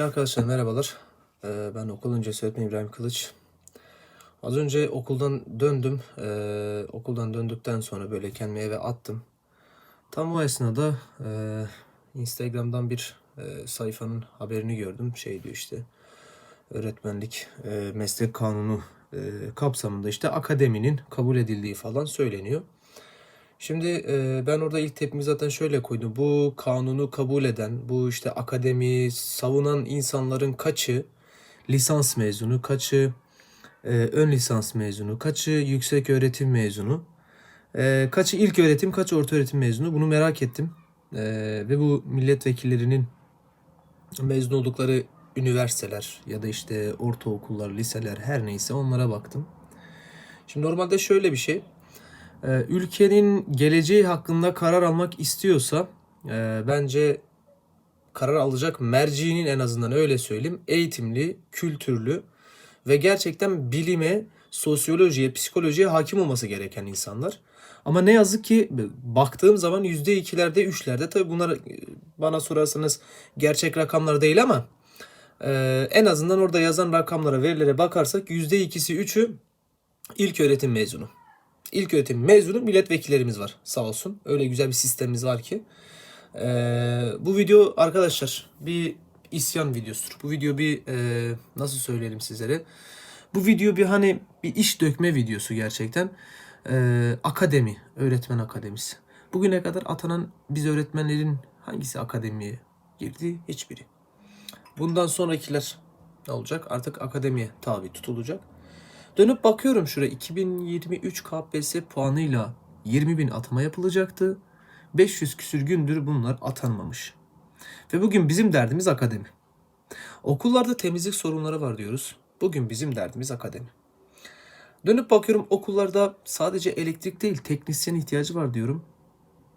Sevgili arkadaşlar merhabalar. Ee, ben okul öncesi öğretmen İbrahim Kılıç. Az önce okuldan döndüm. Ee, okuldan döndükten sonra böyle kendimi eve attım. Tam o esnada e, Instagram'dan bir e, sayfanın haberini gördüm. Şey diyor işte öğretmenlik e, meslek kanunu e, kapsamında işte akademinin kabul edildiği falan söyleniyor. Şimdi e, ben orada ilk tepkimi zaten şöyle koydum. Bu kanunu kabul eden, bu işte akademi savunan insanların kaçı lisans mezunu, kaçı e, ön lisans mezunu, kaçı yüksek öğretim mezunu, e, kaçı ilk öğretim, kaçı orta öğretim mezunu bunu merak ettim. E, ve bu milletvekillerinin mezun oldukları üniversiteler ya da işte ortaokullar, liseler her neyse onlara baktım. Şimdi normalde şöyle bir şey. Ee, ülkenin geleceği hakkında karar almak istiyorsa e, bence karar alacak merciğinin en azından öyle söyleyeyim eğitimli, kültürlü ve gerçekten bilime, sosyolojiye, psikolojiye hakim olması gereken insanlar. Ama ne yazık ki baktığım zaman %2'lerde, 3'lerde tabii bunlar e, bana sorarsanız gerçek rakamlar değil ama e, en azından orada yazan rakamlara, verilere bakarsak %2'si 3'ü ilk öğretim mezunu. İlk öğretim mezunu milletvekillerimiz var sağ olsun. Öyle güzel bir sistemimiz var ki. Ee, bu video arkadaşlar bir isyan videosudur. Bu video bir e, nasıl söyleyelim sizlere. Bu video bir hani bir iş dökme videosu gerçekten. Ee, akademi, öğretmen akademisi. Bugüne kadar atanan biz öğretmenlerin hangisi akademiye girdi? Hiçbiri. Bundan sonrakiler ne olacak? Artık akademiye tabi tutulacak. Dönüp bakıyorum şuraya 2023 KPSS puanıyla 20 bin atama yapılacaktı. 500 küsür gündür bunlar atanmamış. Ve bugün bizim derdimiz akademi. Okullarda temizlik sorunları var diyoruz. Bugün bizim derdimiz akademi. Dönüp bakıyorum okullarda sadece elektrik değil teknisyen ihtiyacı var diyorum.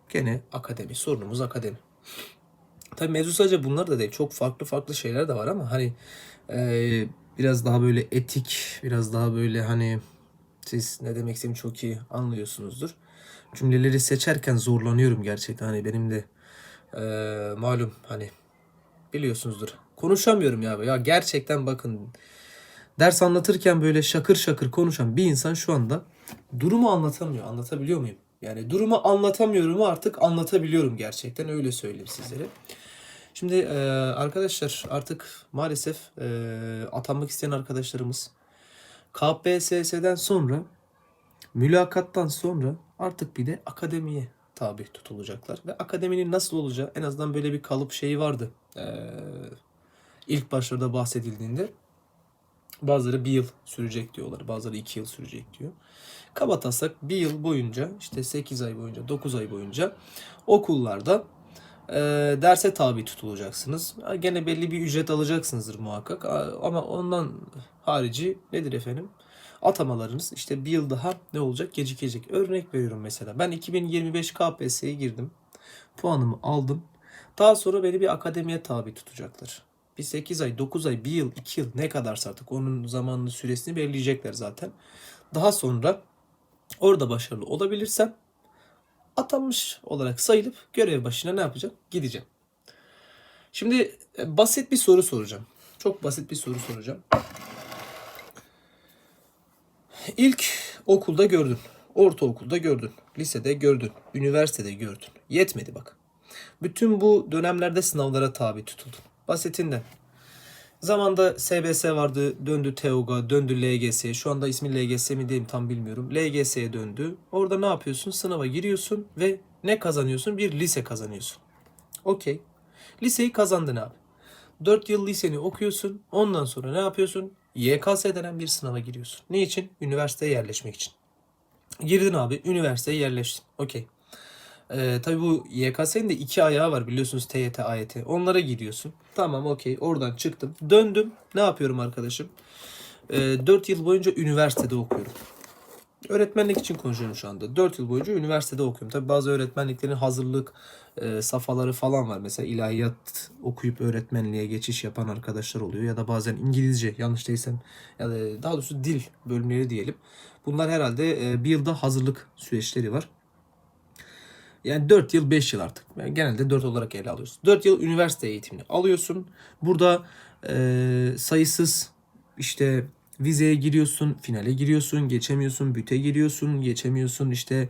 Gene akademi. Sorunumuz akademi. Tabii mevzu sadece bunlar da değil. Çok farklı farklı şeyler de var ama hani e, biraz daha böyle etik, biraz daha böyle hani siz ne demek istediğimi çok iyi anlıyorsunuzdur. Cümleleri seçerken zorlanıyorum gerçekten. Hani benim de e, malum hani biliyorsunuzdur. Konuşamıyorum ya. Ya gerçekten bakın ders anlatırken böyle şakır şakır konuşan bir insan şu anda durumu anlatamıyor. Anlatabiliyor muyum? Yani durumu anlatamıyorum artık anlatabiliyorum gerçekten öyle söyleyeyim sizlere. Şimdi e, arkadaşlar artık maalesef e, atanmak isteyen arkadaşlarımız KPSS'den sonra mülakattan sonra artık bir de akademiye tabi tutulacaklar. Ve akademinin nasıl olacağı en azından böyle bir kalıp şeyi vardı. E, ilk başlarda bahsedildiğinde bazıları bir yıl sürecek diyorlar. Bazıları iki yıl sürecek diyor. Kabataslak bir yıl boyunca işte 8 ay boyunca 9 ay boyunca okullarda e, derse tabi tutulacaksınız. Gene belli bir ücret alacaksınızdır muhakkak. Ama ondan harici nedir efendim? Atamalarınız işte bir yıl daha ne olacak? Gecikecek. Örnek veriyorum mesela. Ben 2025 KPSS'ye girdim. Puanımı aldım. Daha sonra beni bir akademiye tabi tutacaklar. Bir 8 ay, 9 ay, 1 yıl, 2 yıl ne kadarsa artık onun zamanını süresini belirleyecekler zaten. Daha sonra orada başarılı olabilirsem atanmış olarak sayılıp görev başına ne yapacağım? Gideceğim. Şimdi e, basit bir soru soracağım. Çok basit bir soru soracağım. İlk okulda gördün. Ortaokulda gördün. Lisede gördün. Üniversitede gördün. Yetmedi bak. Bütün bu dönemlerde sınavlara tabi tutuldun. Basitinden. Zamanda SBS vardı, döndü TEOG'a, döndü LGS. Şu anda ismi LGS mi diyeyim tam bilmiyorum. LGS'ye döndü. Orada ne yapıyorsun? Sınava giriyorsun ve ne kazanıyorsun? Bir lise kazanıyorsun. Okey. Liseyi kazandın abi. 4 yıl liseni okuyorsun. Ondan sonra ne yapıyorsun? YKS denen bir sınava giriyorsun. Ne için? Üniversiteye yerleşmek için. Girdin abi, üniversiteye yerleştin. Okey. Ee, tabii bu YKS'nin de iki ayağı var biliyorsunuz TYT, AYT. Onlara gidiyorsun. Tamam okey oradan çıktım. Döndüm. Ne yapıyorum arkadaşım? Ee, 4 yıl boyunca üniversitede okuyorum. Öğretmenlik için konuşuyorum şu anda. 4 yıl boyunca üniversitede okuyorum. Tabii bazı öğretmenliklerin hazırlık e, safhaları falan var. Mesela ilahiyat okuyup öğretmenliğe geçiş yapan arkadaşlar oluyor. Ya da bazen İngilizce yanlış değilsem ya da daha doğrusu dil bölümleri diyelim. Bunlar herhalde e, bir yılda hazırlık süreçleri var. Yani 4 yıl 5 yıl artık. Yani genelde 4 olarak ele alıyorsun. 4 yıl üniversite eğitimini alıyorsun. Burada e, sayısız işte vizeye giriyorsun, finale giriyorsun, geçemiyorsun, büte giriyorsun, geçemiyorsun. İşte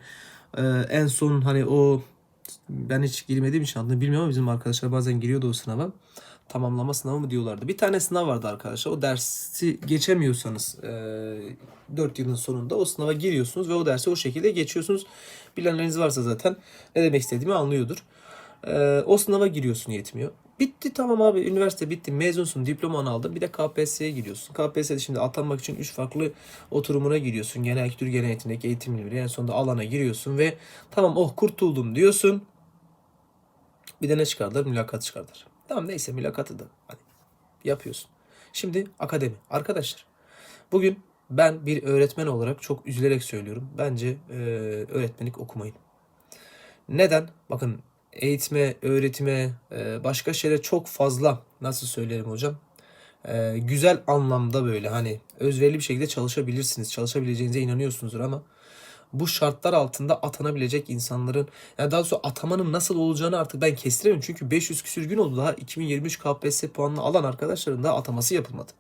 e, en son hani o ben hiç girmediğim için adını bilmiyorum ama bizim arkadaşlar bazen giriyordu o sınava. Tamamlama sınavı mı diyorlardı. Bir tane sınav vardı arkadaşlar. O dersi geçemiyorsanız e, 4 yılın sonunda o sınava giriyorsunuz ve o dersi o şekilde geçiyorsunuz. Bilenleriniz varsa zaten ne demek istediğimi anlıyordur. E, o sınava giriyorsun yetmiyor. Bitti tamam abi üniversite bitti mezunsun diplomanı aldın bir de KPSS'ye giriyorsun. KPSS'de şimdi atanmak için 3 farklı oturumuna giriyorsun. Genel kültür genel eğitimdeki eğitim bilimleri en sonunda alana giriyorsun ve tamam oh kurtuldum diyorsun. Bir de ne çıkardılar? Mülakat çıkardılar. Tamam neyse mülakatı da hani yapıyorsun. Şimdi akademi. Arkadaşlar bugün ben bir öğretmen olarak çok üzülerek söylüyorum. Bence e, öğretmenlik okumayın. Neden? Bakın eğitime, öğretime, e, başka şeylere çok fazla nasıl söylerim hocam? E, güzel anlamda böyle hani özverili bir şekilde çalışabilirsiniz. Çalışabileceğinize inanıyorsunuzdur ama bu şartlar altında atanabilecek insanların yani daha doğrusu atamanın nasıl olacağını artık ben kestiremiyorum. Çünkü 500 küsür gün oldu daha 2023 KPSS puanını alan arkadaşların da ataması yapılmadı.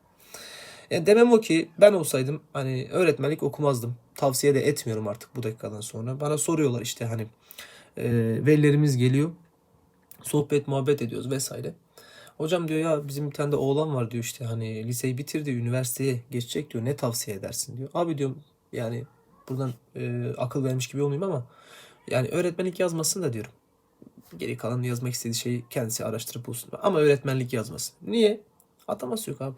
Yani demem o ki ben olsaydım hani öğretmenlik okumazdım. Tavsiye de etmiyorum artık bu dakikadan sonra. Bana soruyorlar işte hani e, velilerimiz geliyor. Sohbet muhabbet ediyoruz vesaire. Hocam diyor ya bizim bir tane de oğlan var diyor işte hani liseyi bitirdi üniversiteye geçecek diyor ne tavsiye edersin diyor. Abi diyorum yani buradan e, akıl vermiş gibi olmayayım ama yani öğretmenlik yazmasın da diyorum. Geri kalan yazmak istediği şeyi kendisi araştırıp bulsun. Ama öğretmenlik yazmasın. Niye? Ataması yok abi.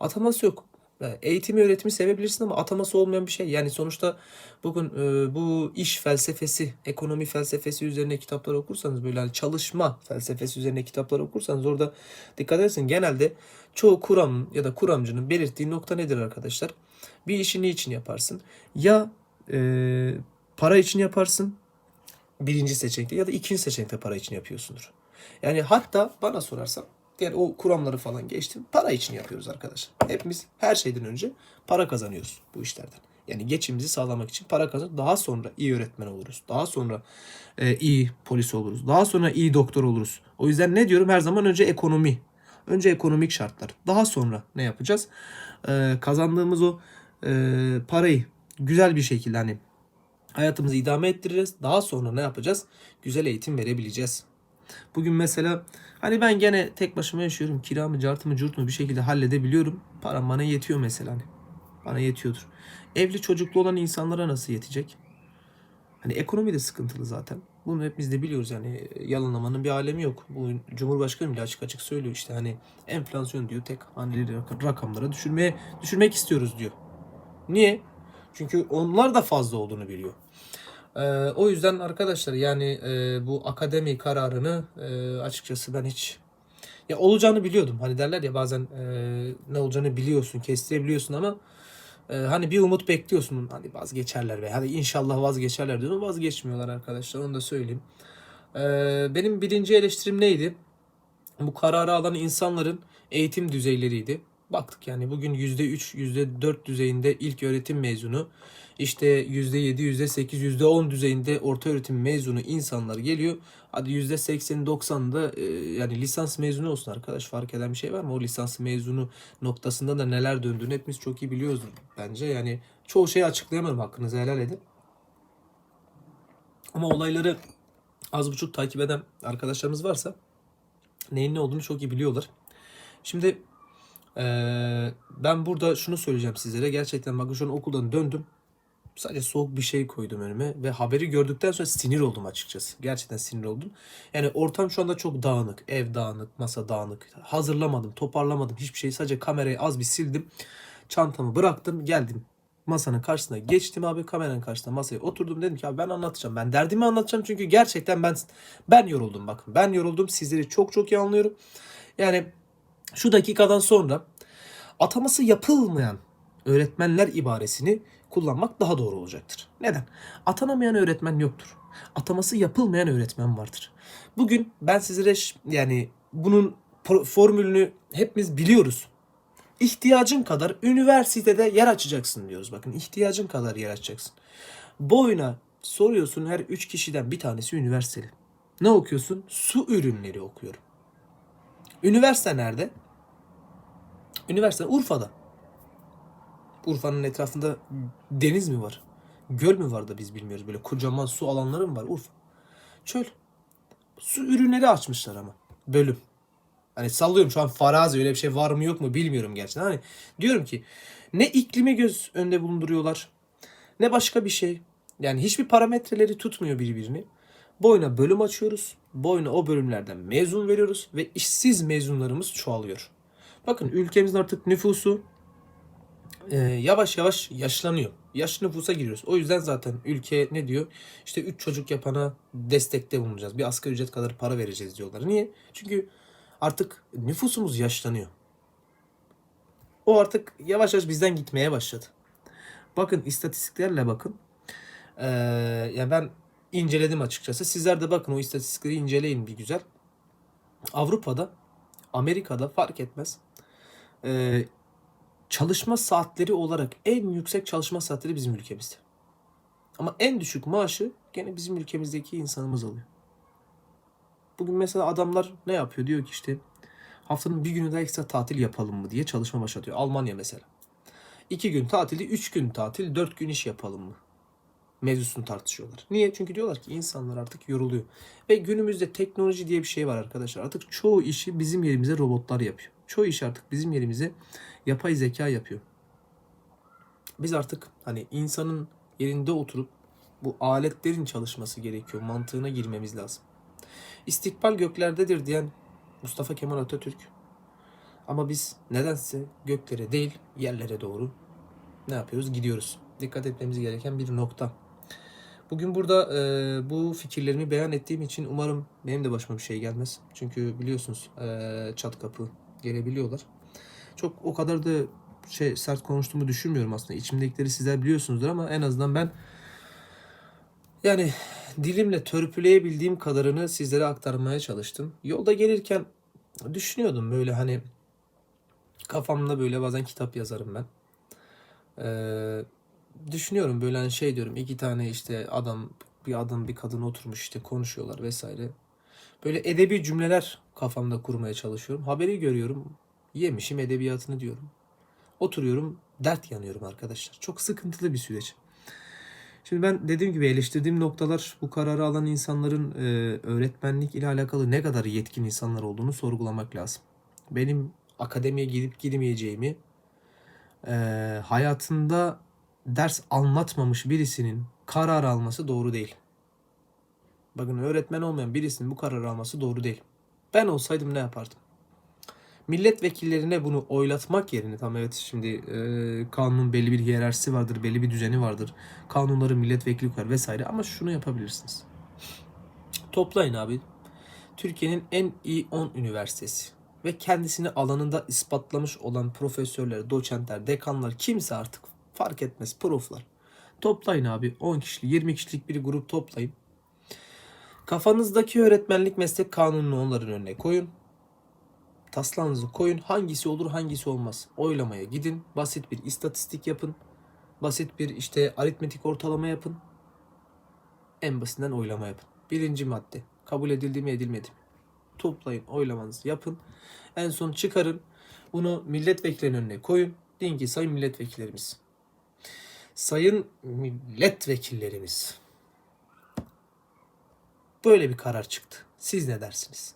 Ataması yok. Yani Eğitimi öğretimi sevebilirsin ama ataması olmayan bir şey. Yani sonuçta bugün e, bu iş felsefesi, ekonomi felsefesi üzerine kitaplar okursanız böyle hani çalışma felsefesi üzerine kitaplar okursanız orada dikkat edersin genelde çoğu kuramın ya da kuramcının belirttiği nokta nedir arkadaşlar? Bir işi niçin yaparsın? Ya e, para için yaparsın birinci seçenekte ya da ikinci seçenekte para için yapıyorsundur. Yani hatta bana sorarsan diğer o kuramları falan geçtim. Para için yapıyoruz arkadaşlar. Hepimiz her şeyden önce para kazanıyoruz bu işlerden. Yani geçimimizi sağlamak için para kazan. Daha sonra iyi öğretmen oluruz. Daha sonra e, iyi polis oluruz. Daha sonra iyi doktor oluruz. O yüzden ne diyorum her zaman önce ekonomi. Önce ekonomik şartlar. Daha sonra ne yapacağız? E, kazandığımız o e, parayı güzel bir şekilde hani hayatımızı idame ettireceğiz. Daha sonra ne yapacağız? Güzel eğitim verebileceğiz. Bugün mesela hani ben gene tek başıma yaşıyorum. Kiramı, cartımı, curtumu bir şekilde halledebiliyorum. Param bana yetiyor mesela hani. Bana yetiyordur. Evli çocuklu olan insanlara nasıl yetecek? Hani ekonomi de sıkıntılı zaten. Bunu hepimiz de biliyoruz yani yalanlamanın bir alemi yok. Bu Cumhurbaşkanı bile açık açık söylüyor işte hani enflasyon diyor tek haneli rakamlara düşürmeye düşürmek istiyoruz diyor. Niye? Çünkü onlar da fazla olduğunu biliyor. Ee, o yüzden arkadaşlar yani e, bu akademi kararını e, açıkçası ben hiç ya olacağını biliyordum. Hani derler ya bazen e, ne olacağını biliyorsun, kestirebiliyorsun ama e, hani bir umut bekliyorsun. Hani vazgeçerler ve hadi inşallah vazgeçerler diyorsun. Vazgeçmiyorlar arkadaşlar. Onu da söyleyeyim. E, benim birinci eleştirim neydi? Bu kararı alan insanların eğitim düzeyleriydi. Baktık yani bugün %3, %4 düzeyinde ilk öğretim mezunu, işte %7, %8, %10 düzeyinde orta öğretim mezunu insanlar geliyor. Hadi %80, 90'da e, yani lisans mezunu olsun arkadaş fark eden bir şey var mı? O lisans mezunu noktasında da neler döndüğünü hepimiz çok iyi biliyoruz bence. Yani çoğu şeyi açıklayamam hakkınızı helal edin. Ama olayları az buçuk takip eden arkadaşlarımız varsa neyin ne olduğunu çok iyi biliyorlar. Şimdi ee, ben burada şunu söyleyeceğim sizlere. Gerçekten bakın şu an okuldan döndüm. Sadece soğuk bir şey koydum önüme ve haberi gördükten sonra sinir oldum açıkçası. Gerçekten sinir oldum. Yani ortam şu anda çok dağınık. Ev dağınık, masa dağınık. Hazırlamadım, toparlamadım hiçbir şeyi. Sadece kamerayı az bir sildim. Çantamı bıraktım, geldim. Masanın karşısına geçtim abi kameranın karşısına masaya oturdum dedim ki abi ben anlatacağım ben derdimi anlatacağım çünkü gerçekten ben ben yoruldum bakın ben yoruldum sizleri çok çok iyi anlıyorum yani şu dakikadan sonra ataması yapılmayan öğretmenler ibaresini kullanmak daha doğru olacaktır. Neden? Atanamayan öğretmen yoktur. Ataması yapılmayan öğretmen vardır. Bugün ben sizlere yani bunun formülünü hepimiz biliyoruz. İhtiyacın kadar üniversitede yer açacaksın diyoruz. Bakın ihtiyacın kadar yer açacaksın. Boyuna Soruyorsun her 3 kişiden bir tanesi üniversiteli. Ne okuyorsun? Su ürünleri okuyorum. Üniversite nerede? Üniversite Urfa'da. Urfa'nın etrafında deniz mi var? Göl mü var da biz bilmiyoruz. Böyle kocaman su alanları mı var Urfa? Çöl. Su ürünleri açmışlar ama. Bölüm. Hani sallıyorum şu an farazi öyle bir şey var mı yok mu bilmiyorum gerçekten. Hani diyorum ki ne iklimi göz önünde bulunduruyorlar ne başka bir şey. Yani hiçbir parametreleri tutmuyor birbirini. Boyuna bölüm açıyoruz. Boyuna o bölümlerden mezun veriyoruz ve işsiz mezunlarımız çoğalıyor. Bakın ülkemizin artık nüfusu e, yavaş yavaş yaşlanıyor. Yaş nüfusa giriyoruz. O yüzden zaten ülke ne diyor? İşte 3 çocuk yapana destekte bulunacağız. Bir asgari ücret kadar para vereceğiz diyorlar. Niye? Çünkü artık nüfusumuz yaşlanıyor. O artık yavaş yavaş bizden gitmeye başladı. Bakın istatistiklerle bakın. Ee, yani ben inceledim açıkçası. Sizler de bakın o istatistikleri inceleyin bir güzel. Avrupa'da, Amerika'da fark etmez. Ee, çalışma saatleri olarak en yüksek çalışma saatleri bizim ülkemizde. Ama en düşük maaşı gene bizim ülkemizdeki insanımız alıyor. Bugün mesela adamlar ne yapıyor? Diyor ki işte haftanın bir günü daha ekstra tatil yapalım mı diye çalışma başlatıyor. Almanya mesela. İki gün tatili, üç gün tatil, dört gün iş yapalım mı? Mevzusunu tartışıyorlar. Niye? Çünkü diyorlar ki insanlar artık yoruluyor. Ve günümüzde teknoloji diye bir şey var arkadaşlar. Artık çoğu işi bizim yerimize robotlar yapıyor. Çoğu iş artık bizim yerimize yapay zeka yapıyor. Biz artık hani insanın yerinde oturup bu aletlerin çalışması gerekiyor. Mantığına girmemiz lazım. İstikbal göklerdedir diyen Mustafa Kemal Atatürk. Ama biz nedense göklere değil yerlere doğru ne yapıyoruz? Gidiyoruz. Dikkat etmemiz gereken bir nokta. Bugün burada e, bu fikirlerimi beyan ettiğim için umarım benim de başıma bir şey gelmez. Çünkü biliyorsunuz e, çat kapı gelebiliyorlar. Çok o kadar da şey sert konuştuğumu düşünmüyorum aslında. İçimdekileri sizler biliyorsunuzdur ama en azından ben yani dilimle törpüleyebildiğim kadarını sizlere aktarmaya çalıştım. Yolda gelirken düşünüyordum böyle hani kafamda böyle bazen kitap yazarım ben. Ee, düşünüyorum böyle hani şey diyorum iki tane işte adam bir adam bir kadın oturmuş işte konuşuyorlar vesaire. Böyle edebi cümleler kafamda kurmaya çalışıyorum. Haberi görüyorum. Yemişim edebiyatını diyorum. Oturuyorum dert yanıyorum arkadaşlar. Çok sıkıntılı bir süreç. Şimdi ben dediğim gibi eleştirdiğim noktalar bu kararı alan insanların e, öğretmenlik ile alakalı ne kadar yetkin insanlar olduğunu sorgulamak lazım. Benim akademiye gidip gidemeyeceğimi e, hayatında ders anlatmamış birisinin karar alması doğru değil. Bakın öğretmen olmayan birisinin bu kararı alması doğru değil. Ben olsaydım ne yapardım? Milletvekillerine bunu oylatmak yerine tam evet şimdi e, kanunun belli bir hiyerarşisi vardır, belli bir düzeni vardır. Kanunları milletvekili koyar vesaire ama şunu yapabilirsiniz. Toplayın abi. Türkiye'nin en iyi 10 üniversitesi ve kendisini alanında ispatlamış olan profesörler, doçentler, dekanlar kimse artık fark etmez proflar. Toplayın abi 10 kişilik 20 kişilik bir grup toplayın. Kafanızdaki öğretmenlik meslek kanununu onların önüne koyun. Taslanızı koyun. Hangisi olur hangisi olmaz. Oylamaya gidin. Basit bir istatistik yapın. Basit bir işte aritmetik ortalama yapın. En basitinden oylama yapın. Birinci madde. Kabul edildi mi edilmedi mi? Toplayın oylamanızı yapın. En son çıkarın. Bunu milletvekillerinin önüne koyun. Deyin ki sayın milletvekillerimiz. Sayın milletvekillerimiz. Böyle bir karar çıktı. Siz ne dersiniz?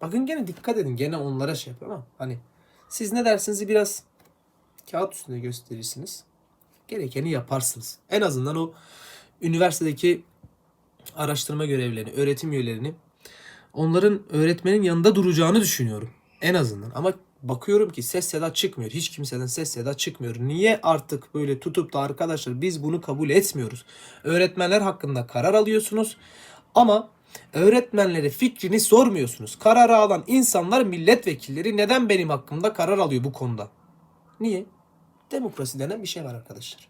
Bakın gene dikkat edin. Gene onlara şey yapıyor ama hani siz ne dersiniz biraz kağıt üstünde gösterirsiniz. Gerekeni yaparsınız. En azından o üniversitedeki araştırma görevlerini, öğretim üyelerini onların öğretmenin yanında duracağını düşünüyorum. En azından. Ama bakıyorum ki ses seda çıkmıyor. Hiç kimseden ses seda çıkmıyor. Niye artık böyle tutup da arkadaşlar biz bunu kabul etmiyoruz. Öğretmenler hakkında karar alıyorsunuz. Ama öğretmenlere fikrini sormuyorsunuz. Kararı alan insanlar milletvekilleri neden benim hakkımda karar alıyor bu konuda? Niye? Demokrasi denen bir şey var arkadaşlar.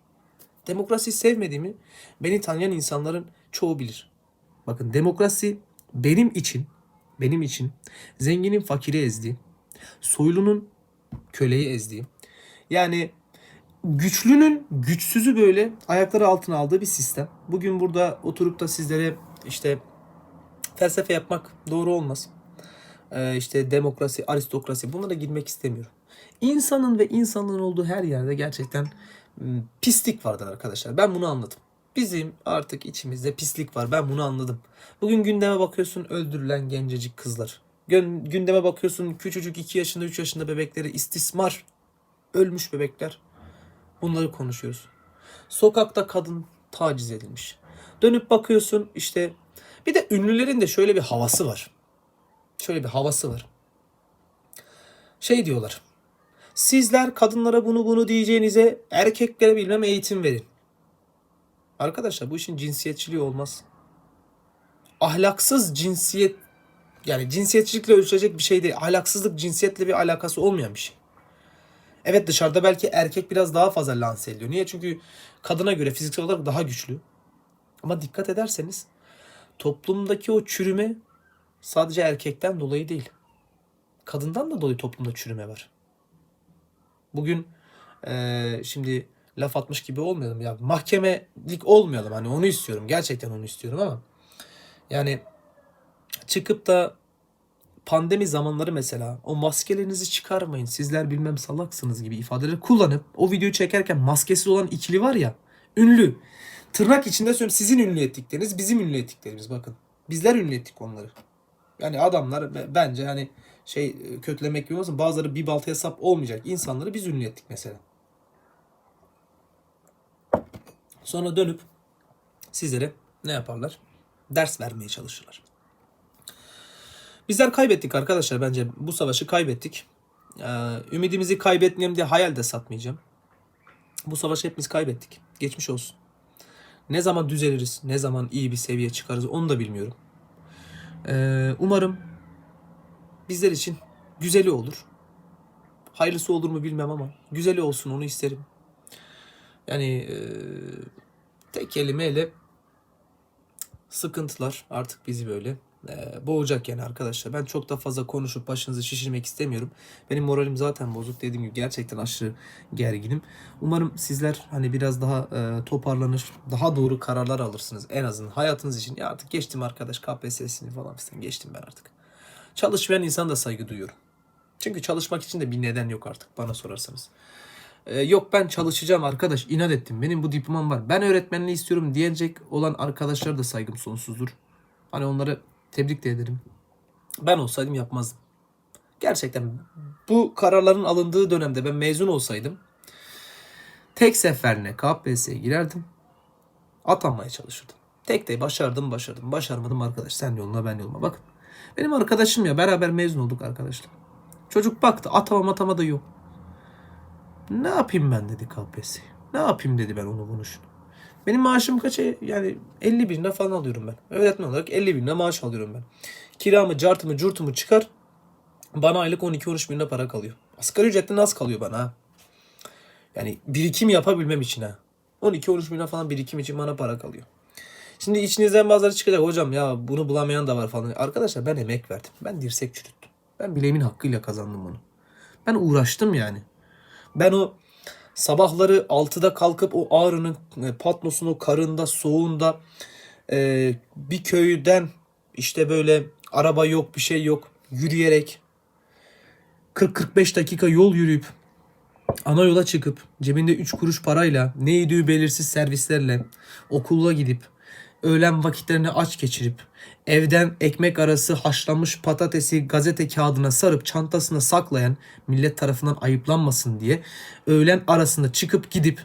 Demokrasi sevmediğimi beni tanıyan insanların çoğu bilir. Bakın demokrasi benim için benim için zenginin fakiri ezdiği, soylunun köleyi ezdiği. Yani güçlünün güçsüzü böyle ayakları altına aldığı bir sistem. Bugün burada oturup da sizlere işte felsefe yapmak doğru olmaz. Ee, işte demokrasi, aristokrasi bunlara girmek istemiyorum. İnsanın ve insanlığın olduğu her yerde gerçekten m, pislik vardır arkadaşlar. Ben bunu anladım. Bizim artık içimizde pislik var. Ben bunu anladım. Bugün gündeme bakıyorsun öldürülen gencecik kızlar. Gündeme bakıyorsun küçücük 2 yaşında 3 yaşında bebekleri istismar. Ölmüş bebekler. Bunları konuşuyoruz. Sokakta kadın taciz edilmiş. Dönüp bakıyorsun işte bir de ünlülerin de şöyle bir havası var. Şöyle bir havası var. Şey diyorlar. Sizler kadınlara bunu bunu diyeceğinize erkeklere bilmem eğitim verin. Arkadaşlar bu işin cinsiyetçiliği olmaz. Ahlaksız cinsiyet yani cinsiyetçilikle ölçülecek bir şey değil. Ahlaksızlık cinsiyetle bir alakası olmayan bir şey. Evet dışarıda belki erkek biraz daha fazla lanse ediliyor. Niye? Çünkü kadına göre fiziksel olarak daha güçlü. Ama dikkat ederseniz toplumdaki o çürüme sadece erkekten dolayı değil. Kadından da dolayı toplumda çürüme var. Bugün eee, şimdi laf atmış gibi olmayalım ya. Mahkemelik olmayalım. Hani onu istiyorum. Gerçekten onu istiyorum ama yani çıkıp da pandemi zamanları mesela o maskelerinizi çıkarmayın sizler bilmem salaksınız gibi ifadeleri kullanıp o videoyu çekerken maskesiz olan ikili var ya ünlü tırnak içinde söylüyorum sizin ünlü ettikleriniz bizim ünlü ettiklerimiz bakın bizler ünlü ettik onları yani adamlar be- bence hani şey e, kötülemek gibi olmasın bazıları bir baltaya sap olmayacak insanları biz ünlü ettik mesela sonra dönüp sizlere ne yaparlar ders vermeye çalışırlar Bizler kaybettik arkadaşlar bence bu savaşı kaybettik. Ee, ümidimizi kaybetmeyelim diye hayal de satmayacağım. Bu savaşı hepimiz kaybettik. Geçmiş olsun. Ne zaman düzeliriz, ne zaman iyi bir seviye çıkarız onu da bilmiyorum. Ee, umarım bizler için güzeli olur. Hayırlısı olur mu bilmem ama güzeli olsun onu isterim. Yani e, tek kelimeyle sıkıntılar artık bizi böyle e, boğacak yani arkadaşlar. Ben çok da fazla konuşup başınızı şişirmek istemiyorum. Benim moralim zaten bozuk. Dediğim gibi gerçekten aşırı gerginim. Umarım sizler hani biraz daha e, toparlanır, daha doğru kararlar alırsınız en azından hayatınız için. Ya artık geçtim arkadaş KPSS'ini falan filan geçtim ben artık. Çalışmayan insan da saygı duyuyorum. Çünkü çalışmak için de bir neden yok artık bana sorarsanız. Ee, yok ben çalışacağım arkadaş inat ettim. Benim bu diplomam var. Ben öğretmenliği istiyorum diyecek olan arkadaşlara da saygım sonsuzdur. Hani onları tebrik de ederim. Ben olsaydım yapmazdım. Gerçekten bu kararların alındığı dönemde ben mezun olsaydım tek seferine KPSS'ye girerdim. Atanmaya çalışırdım. Tek de başardım başardım. Başarmadım arkadaş. Sen yoluna ben yoluma. Bakın. Benim arkadaşım ya beraber mezun olduk arkadaşlar. Çocuk baktı atama matama da yok. Ne yapayım ben dedi KPSS'yi. Ne yapayım dedi ben onu bunu şunu. Benim maaşım kaça? Yani 50 bin lira falan alıyorum ben. Öğretmen olarak 50 bin lira maaş alıyorum ben. Kiramı, cartımı, curtumu çıkar. Bana aylık 12-13 bin lira para kalıyor. Asgari ücretten az kalıyor bana ha. Yani birikim yapabilmem için ha. 12-13 bin lira falan birikim için bana para kalıyor. Şimdi içinizden bazıları çıkacak hocam ya bunu bulamayan da var falan. Arkadaşlar ben emek verdim. Ben dirsek çürüttüm. Ben bileğimin hakkıyla kazandım bunu. Ben uğraştım yani. Ben o sabahları 6'da kalkıp o Ağrı'nın e, Patmos'un karında, soğuğunda e, bir köyden işte böyle araba yok, bir şey yok. Yürüyerek 40-45 dakika yol yürüyüp ana yola çıkıp cebinde 3 kuruş parayla ne yediği belirsiz servislerle okula gidip öğlen vakitlerini aç geçirip evden ekmek arası haşlanmış patatesi gazete kağıdına sarıp çantasına saklayan millet tarafından ayıplanmasın diye öğlen arasında çıkıp gidip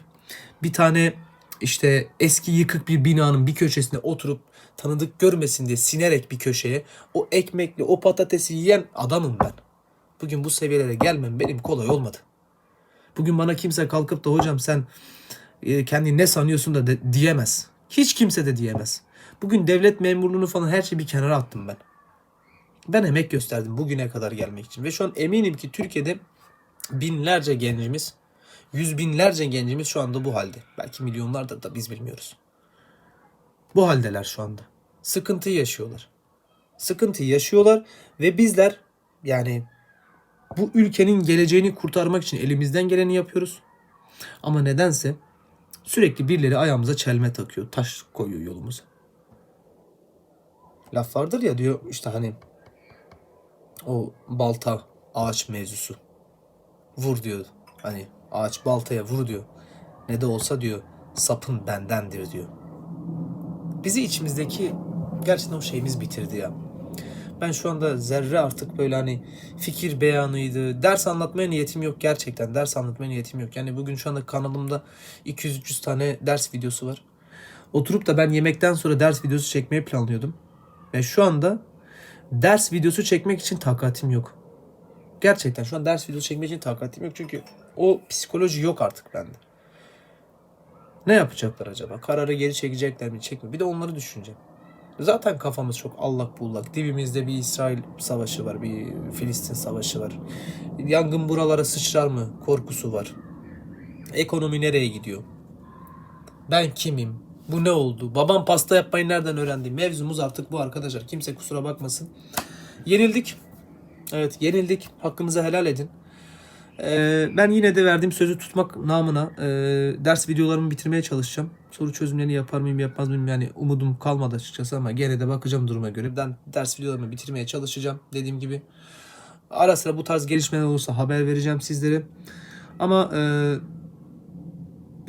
bir tane işte eski yıkık bir binanın bir köşesine oturup tanıdık görmesin diye sinerek bir köşeye o ekmekli o patatesi yiyen adamım ben. Bugün bu seviyelere gelmem benim kolay olmadı. Bugün bana kimse kalkıp da hocam sen e, kendini ne sanıyorsun da de- diyemez. Hiç kimse de diyemez. Bugün devlet memurluğunu falan her şeyi bir kenara attım ben. Ben emek gösterdim bugüne kadar gelmek için. Ve şu an eminim ki Türkiye'de binlerce gencimiz, yüz binlerce gencimiz şu anda bu halde. Belki milyonlardır da biz bilmiyoruz. Bu haldeler şu anda. Sıkıntıyı yaşıyorlar. Sıkıntıyı yaşıyorlar ve bizler yani bu ülkenin geleceğini kurtarmak için elimizden geleni yapıyoruz. Ama nedense sürekli birileri ayağımıza çelme takıyor. Taş koyuyor yolumuza. Laf vardır ya diyor işte hani o balta ağaç mevzusu. Vur diyor. Hani ağaç baltaya vur diyor. Ne de olsa diyor sapın bendendir diyor. Bizi içimizdeki gerçekten o şeyimiz bitirdi ya. Ben şu anda zerre artık böyle hani fikir beyanıydı. Ders anlatmaya niyetim yok gerçekten. Ders anlatmaya niyetim yok. Yani bugün şu anda kanalımda 200-300 tane ders videosu var. Oturup da ben yemekten sonra ders videosu çekmeyi planlıyordum. Ve şu anda ders videosu çekmek için takatim yok. Gerçekten şu an ders videosu çekmek için takatim yok. Çünkü o psikoloji yok artık bende. Ne yapacaklar acaba? Kararı geri çekecekler mi çekme? Bir de onları düşüneceğim. Zaten kafamız çok allak bullak. Dibimizde bir İsrail savaşı var. Bir Filistin savaşı var. Yangın buralara sıçrar mı? Korkusu var. Ekonomi nereye gidiyor? Ben kimim? Bu ne oldu? Babam pasta yapmayı nereden öğrendi? Mevzumuz artık bu arkadaşlar. Kimse kusura bakmasın. Yenildik. Evet yenildik. Hakkınızı helal edin. Ee, ben yine de verdiğim sözü tutmak namına e, ders videolarımı bitirmeye çalışacağım. Soru çözümlerini yapar mıyım yapmaz mıyım yani umudum kalmadı açıkçası ama gene de bakacağım duruma göre. Ben ders videolarımı bitirmeye çalışacağım dediğim gibi. Ara sıra bu tarz gelişmeler olursa haber vereceğim sizlere. Ama e,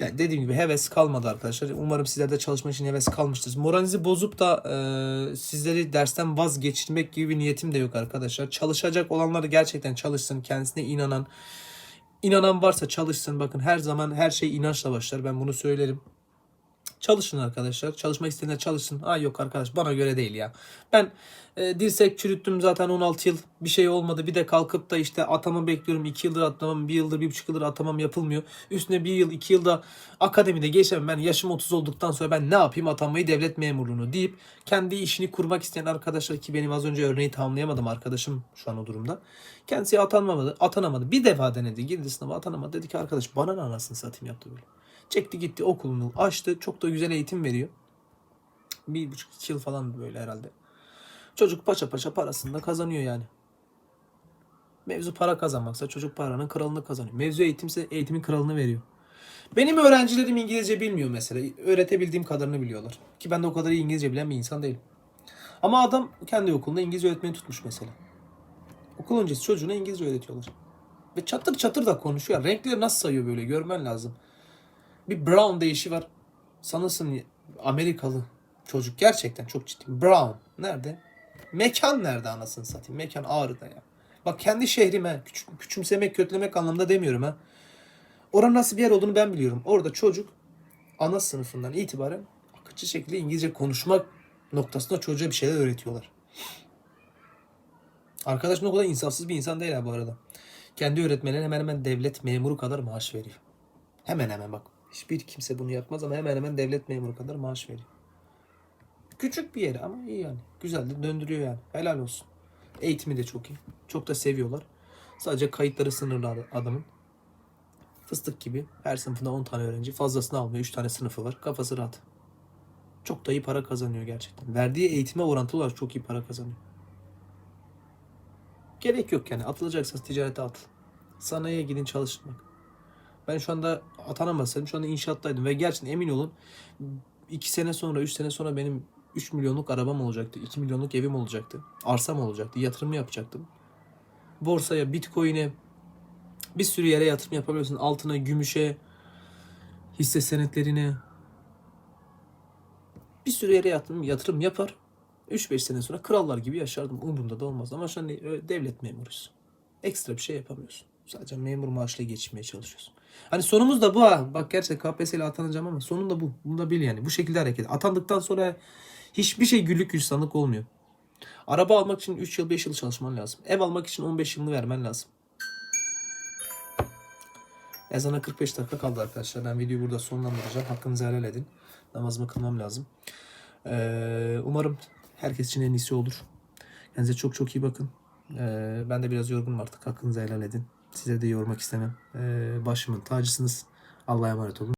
yani dediğim gibi heves kalmadı arkadaşlar. Umarım sizlerde çalışmak için heves kalmıştır. Moralinizi bozup da e, sizleri dersten vazgeçirmek gibi bir niyetim de yok arkadaşlar. Çalışacak olanlar gerçekten çalışsın. Kendisine inanan, inanan varsa çalışsın. Bakın her zaman her şey inançla başlar. Ben bunu söylerim. Çalışın arkadaşlar. Çalışmak isteyenler çalışsın. Ay yok arkadaş bana göre değil ya. Ben e, dirsek çürüttüm zaten 16 yıl. Bir şey olmadı. Bir de kalkıp da işte atama bekliyorum. 2 yıldır atamam. 1 yıldır 1,5 yıldır atamam yapılmıyor. Üstüne 1 yıl 2 yılda akademide geçemem. Ben yaşım 30 olduktan sonra ben ne yapayım atanmayı devlet memurluğunu deyip kendi işini kurmak isteyen arkadaşlar ki benim az önce örneği tamamlayamadım arkadaşım şu an o durumda. Kendisi atanmadı, atanamadı. Bir defa denedi. Girdi sınava atanamadı. Dedi ki arkadaş bana ne anasını satayım yaptı böyle. Çekti gitti okulunu açtı. Çok da güzel eğitim veriyor. Bir buçuk iki yıl falan böyle herhalde. Çocuk paça paça parasını da kazanıyor yani. Mevzu para kazanmaksa çocuk paranın kralını kazanıyor. Mevzu eğitimse eğitimin kralını veriyor. Benim öğrencilerim İngilizce bilmiyor mesela. Öğretebildiğim kadarını biliyorlar. Ki ben de o kadar iyi İngilizce bilen bir insan değilim. Ama adam kendi okulunda İngilizce öğretmeni tutmuş mesela. Okul öncesi çocuğuna İngilizce öğretiyorlar. Ve çatır çatır da konuşuyor. Renkleri nasıl sayıyor böyle görmen lazım. Bir Brown deyişi var. Sanırsın Amerikalı çocuk gerçekten çok ciddi. Brown. Nerede? Mekan nerede anasını satayım? Mekan Ağrı'da ya. Bak kendi şehrime küç- küçümsemek, kötülemek anlamında demiyorum ha. Oranın nasıl bir yer olduğunu ben biliyorum. Orada çocuk ana sınıfından itibaren akıcı şekilde İngilizce konuşmak noktasında çocuğa bir şeyler öğretiyorlar. Arkadaşım o kadar insafsız bir insan değil ha bu arada. Kendi öğretmenine hemen hemen devlet memuru kadar maaş veriyor. Hemen hemen bak. Hiçbir kimse bunu yapmaz ama hemen hemen devlet memuru kadar maaş veriyor. Küçük bir yer ama iyi yani. Güzel de döndürüyor yani. Helal olsun. Eğitimi de çok iyi. Çok da seviyorlar. Sadece kayıtları sınırlı ad- adamın. Fıstık gibi. Her sınıfında 10 tane öğrenci. Fazlasını almıyor. 3 tane sınıfı var. Kafası rahat. Çok da iyi para kazanıyor gerçekten. Verdiği eğitime orantılı olarak çok iyi para kazanıyor. Gerek yok yani. Atılacaksanız ticarete atıl. Sanayiye gidin çalışın bak. Ben şu anda atanamasaydım şu anda inşaattaydım ve gerçekten emin olun 2 sene sonra 3 sene sonra benim 3 milyonluk arabam olacaktı. 2 milyonluk evim olacaktı. Arsam olacaktı. Yatırım yapacaktım. Borsaya, bitcoin'e bir sürü yere yatırım yapabiliyorsun. Altına, gümüşe, hisse senetlerine bir sürü yere yatırım, yatırım yapar. 3-5 sene sonra krallar gibi yaşardım. Umurumda da olmaz. Ama şu an e, devlet memuruyuz. Ekstra bir şey yapamıyorsun. Sadece memur maaşıyla geçinmeye çalışıyorsun. Hani sonumuz da bu ha. Bak gerçekten KPSS ile atanacağım ama sonunda bu. Bunu da bil yani. Bu şekilde hareket. Atandıktan sonra hiçbir şey güllük gülistanlık olmuyor. Araba almak için 3 yıl 5 yıl çalışman lazım. Ev almak için 15 yılını vermen lazım. Ezana 45 dakika kaldı arkadaşlar. Ben videoyu burada sonlandıracağım. Hakkınızı helal edin. Namazımı kılmam lazım. Ee, umarım herkes için en iyisi olur. Kendinize çok çok iyi bakın. Ee, ben de biraz yorgunum artık. Hakkınızı helal edin. Size de yormak istemem. Ee, başımın tacısınız. Allah'a emanet olun.